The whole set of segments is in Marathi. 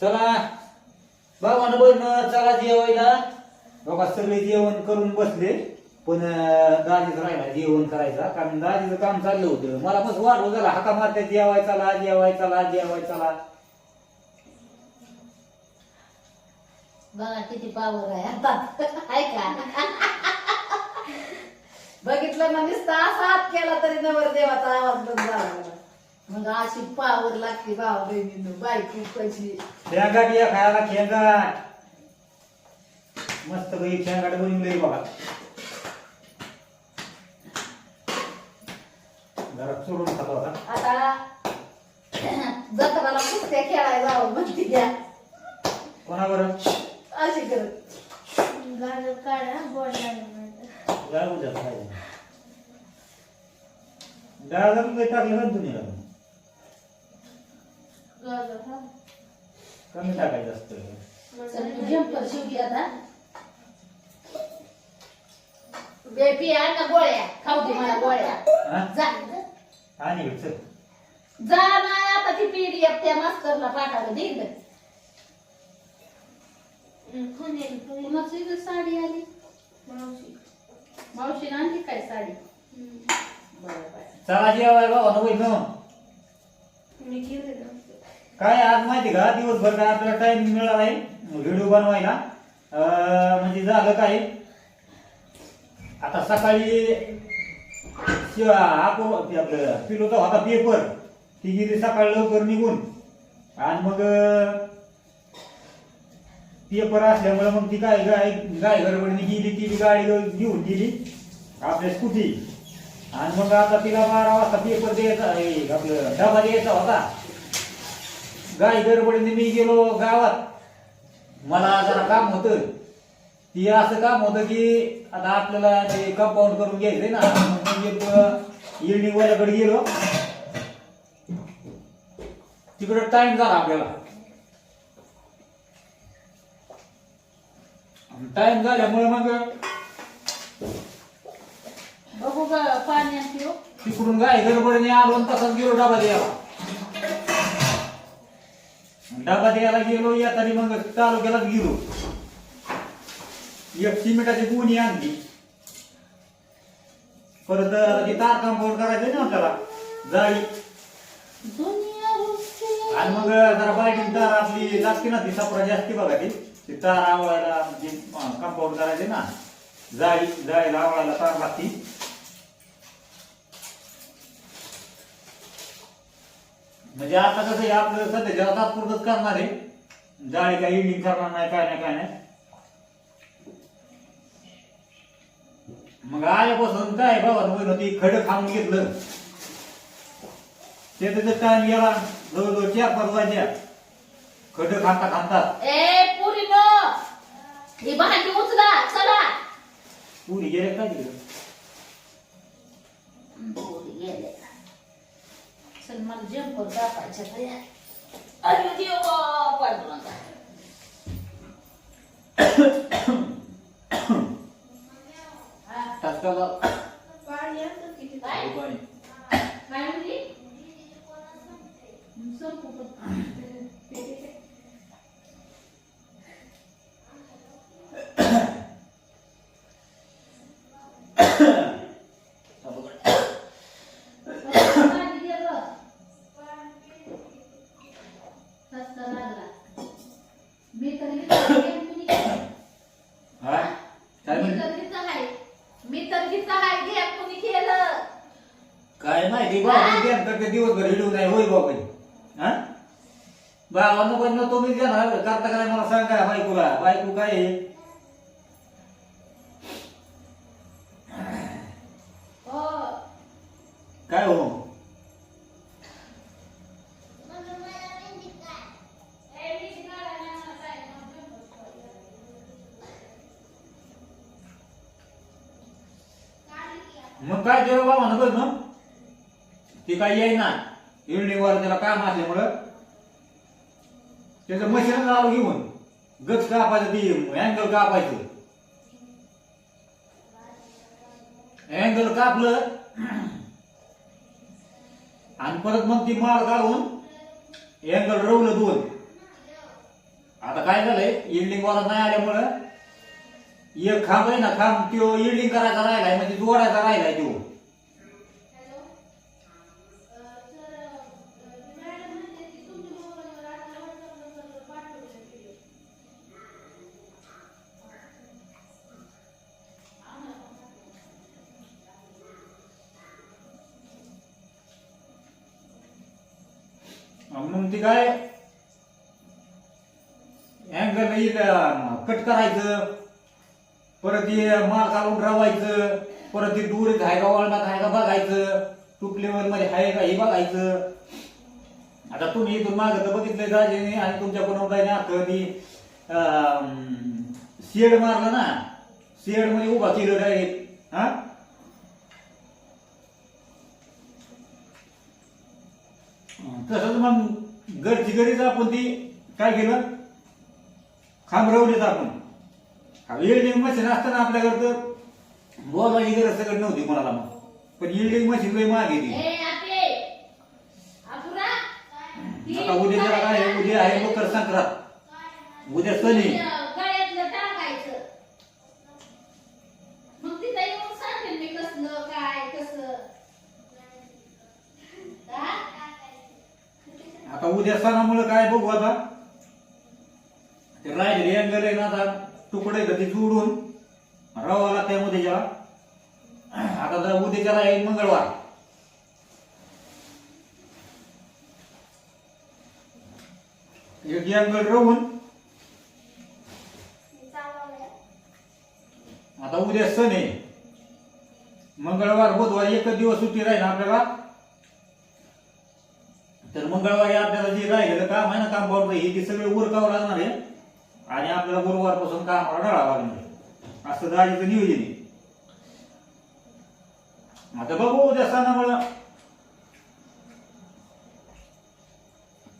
चला. बाबानं बहिण चला जेवायला. बाबा सगळे जेवण करून बसले. पण दाजीच राहिला जेवण करायचा. कारण दाजीचं काम चाललं होतं. मला बस वाढव झाला हाका मारत्या जेवाय चला जेवाय चला जेवाय चला. बघा किती पावर आहे. हातात ऐका बघितलं ना नुसता असा हात केला तरी नवर देवाचा आवाज बंद झाला. मग अशी पावर लागते भाऊ बहिणीनं बायको कशी? खेंगाट या खायला खेंगाट. मस्त पैकी खेंगाट बनवले बघा. जरा चोरून खातो आता आता जत्राला कुस्त्या खेळायला जावं म्हणते घ्या कोणावर अशी करत गाजर काढा गोड लागलं जाऊ द्या खायला. डाळ जर काही टाकलं ना दुनिया गाजर कमी टाकायचं असतं शिवली आता. बेबी आण ना गोळ्या? खाऊ दे मला गोळ्या? जा आणि चल. जा आता ती पीडीएफ त्या मास्तरला कुणाची इथं. साडी आली. मावशी. आणली काय साडी? बरं चला जेवाय बाबा नको न मी केले ना. काय आज माहिती का? दिवसभर काय आपल्याला टाइम मिळाला आहे व्हिडिओ बनवायला. म्हणजे झालं काय? आता सकाळी आपलं पिलोचा होता पेपर ती गेली सकाळी लवकर निघून. आणि मग पेपर असल्यामुळे मग ती काय गाय गाय गडबडीने गेली ती बी गाडी घेऊन गेली. आपल्या स्कूटी आणि मग आता तिला बारा वाजता पेपर द्यायचा हे आपलं डबा द्यायचा होता. गाय गडबडीने मी गेलो गावात. मला जरा काम होतं. ती असं काम होतं की आता आपल्याला ते कंपाऊंड करून घ्यायचंय ना. म्हणजे येणीवाल्याकडे गेलो. तिकडं टाइम झाला आपल्याला. टाइम झाल्यामुळे मग बघू पाणी हो. तिकडून गाय गडबडीने आलो तसाच गेलो डबा द्यायला. डबा द्यायला गेलो येताना मग तालुक्यालाच गेलो. एक सिमेंटाची गुणी आणली. परत ते तार कंपाऊंड करायचं ना आपल्याला. जाळी. आणि मग जरा बायकिंग तार आपली लागते ना ती सपरा जास्ती बघा ती. ती तार आवळायला कंपाऊंड करायचे ना. जाळी जाळीला आवळायला तार लागती. म्हणजे आता कसं आहे आपलं सध्या तात्पुरतच करणार आहे. जाळी काही इडिंग करणार नाही काय नाही काय नाही. मग आल्यापासून काय बाबा होईल होती खडं खाऊन घेतलं. ते त्याचा टाइम गेला. जवळजवळ चार पाच वाजल्या. खडं खाता खाता. ए पुरी नो ही भांडी उचला चला. पुरी गेले काय गेले चल मला जंपर कापायच्या तयार अरे देवा पांडुरंगा तात्काळ दिवसभर हिडू नाही होय बाबा हा? बाबांना पण न तुम्ही देणार करता काय मला सांगा बायकोला? बायको काय? हो. काय हो? मग काय जेव्हा बाबा नको मग? ती काय येईना इल्डिंगवर त्याला काम असल्यामुळं त्याचं मशीन चालू घेऊन गच कापायचं ते अँगल कापायचं. अँगल कापलं. आणि परत मग ती माळ काढून अँगल रवलं दोन. आता काय झालंय? इल्डिंग वाला नाही आल्यामुळं एक खांब आहे ना खांब तो इल्डिंग करायचा राहिलाय म्हणजे जोडायचा राहिलाय तो. मग ते काय? अँगल येईल कट करायचं. परत ते माल काढून रावायचं परत ते दूर आहे का वळणात आहे का बघायचं. टूप लेवलमध्ये आहे का हे बघायचं. आता तुम्ही इथून मागं तर बघितलंय दाजीने आणि तुमच्या बनवताने आता मी शेड मारलं ना. शेडमध्ये उभा केलं डायरेक्ट हा? तसंच मग घरची घरीच आपण ती काय केलं खांबरवलीच आपण इल्डिंग मशीन असताना आपल्याकडं तर बोलवायची गरज सगळं नव्हती कोणाला मग पण इल्डिंग मशीन लई ए, आपे. अपुरा. आता उद्या जरा काय? उद्या आहे मकर संक्रांत उद्या सण उद्या सणामुळे काय बघू आता? ते राहिलेले अँगल आहे ना आता तुकडे का ते जोडून रवा लागते उद्याच्याला आता जर उद्याच्याला येईल मंगळवार. एक अँगल रवून आता उद्या सण आहे. मंगळवार बुधवार एकच दिवस सुट्टी राहील आपल्याला? तर मंगळवारी आपल्याला जे राहिलेलं काम आहे ना काम बरोबर हे ते सगळे उरकावं लागणार आहे. आणि आपल्याला गुरुवारपासून कामाला ढळावं लागणार आहे. असं दाजीचं नियोजन आहे. आता बघू उद्या सणामुळं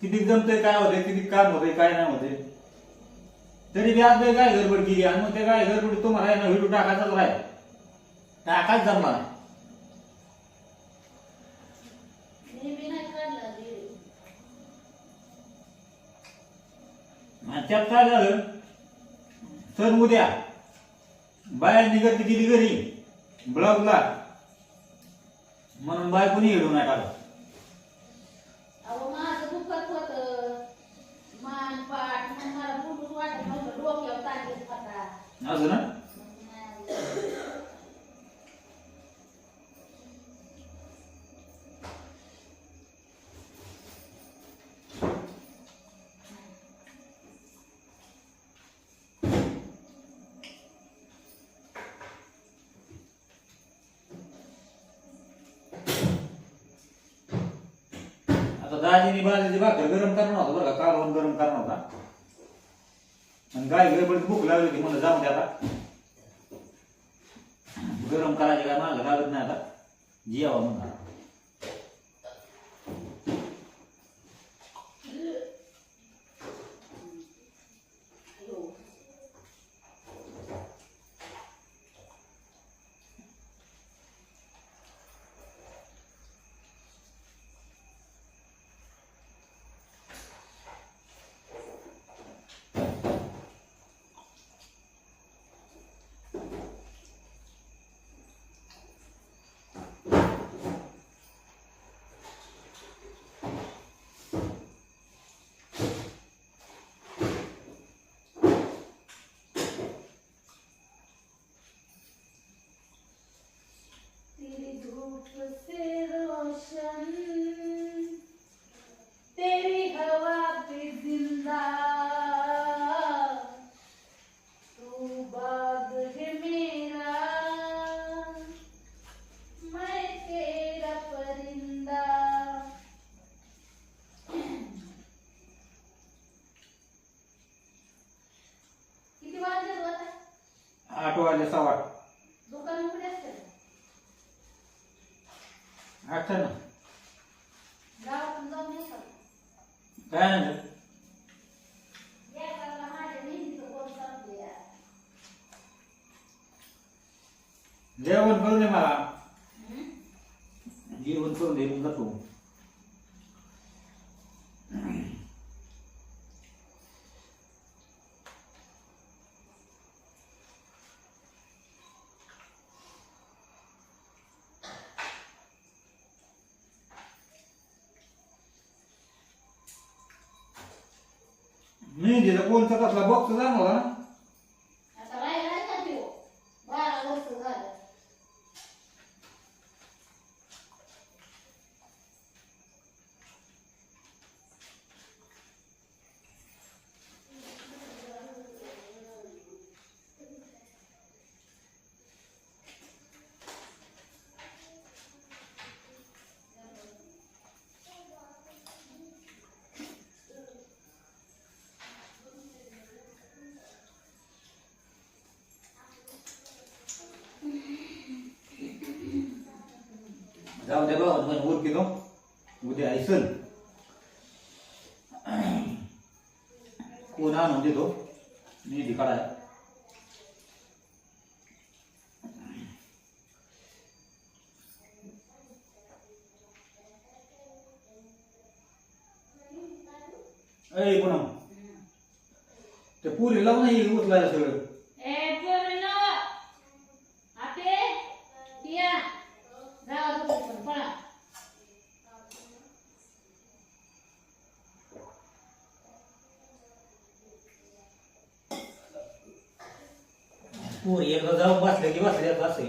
किती जमतंय काय होतंय किती काम होतंय काय नाही होते तरी बी आज काय गडबड केली आणि मग ते काय गडबड तुम्हाला ना व्हिडिओ टाकायचाच राहील. टाकायच जमणार नाही. नेहमी नाही काढला रे. आणि त्यात काय झालं? सण उद्या बाया निघत गेली घरी ब्लॉगला. म्हणून बायकोनी हिडू नाही टाकत अहो माझं दुखत होत. मान पाठ मग मला बोलूच वाटत नव्हतं डोक्यावर ताण येत होता. असं ना? आता दाजीनी बाजूची भाकर गरम करणार होता बरं का कालवण गरम करणार होता. आणि गाय गडबडीत भूक लागली होती म्हणलं जाऊ दे आता. गरम करायची काय मागं लागत नाही आता. जियावा म्हणून तेरी धूप से रोशन तेरी हवा पे जिंदा तू बाग है मेरा मैं तेरा परिंदा किती वाजले आठ. उघडे असते आठच्या ना काय. जेवण करून दे मला? जेवण करून दे मग जातो मेहंदीचा कोणचा कसला बॉक्स जाणवला ना आता राहिला नाही का त्यो? बारा वर्ष झालं जाऊ दे बाबा पण उरकी नो उद्या ऐसल कोण आणून देतो? मेहंदी काढाय. ए पुन्हा ते पुरी लावून नाही उचलायला सगळं ए पोरीनो आपे पिया जावा तुम्ही पण पळा पोरी एकदा जाऊन बसले की असे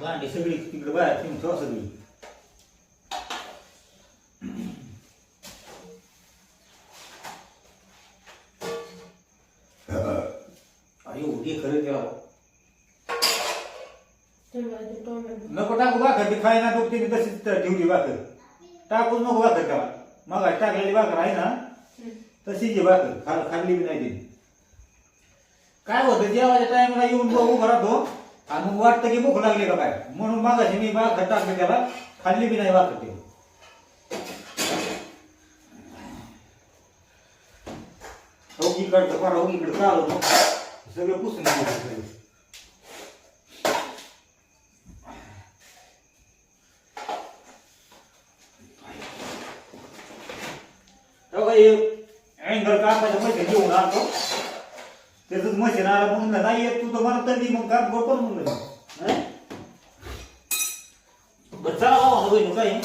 भांडी सगळी तिकडे बाहेर ठेवून ठेवा सगळी हे खरं टोमॅटो नको टाकू भाकर ती खायना डोकते ती तशीच ठेवली भाकर टाकूच नको भाकर त्याला मग टाकलेली भाकर आहे ना तशीच भाकर खाल खाल्ली बी नाही तिने काय होतं जेवायच्या टाइमला येऊन ब- उभं राहतो आणि मग वाटतं की भूक लागली का काय? म्हणून मागाशी मी भाकर टाकली त्याला. खाल्ली बी नाही भाकर ते. इकडचं परा इकडं चालू सगळं पुसून अँगल कापायचं मशीन घेऊन आलो त्याच मशीन आलं म्हणून नाही येत तू तर मला तरी मग काम करतो ना म्हणलं. बरं चला बाबा काय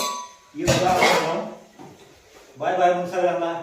बाय बाय मग सगळ्यांना.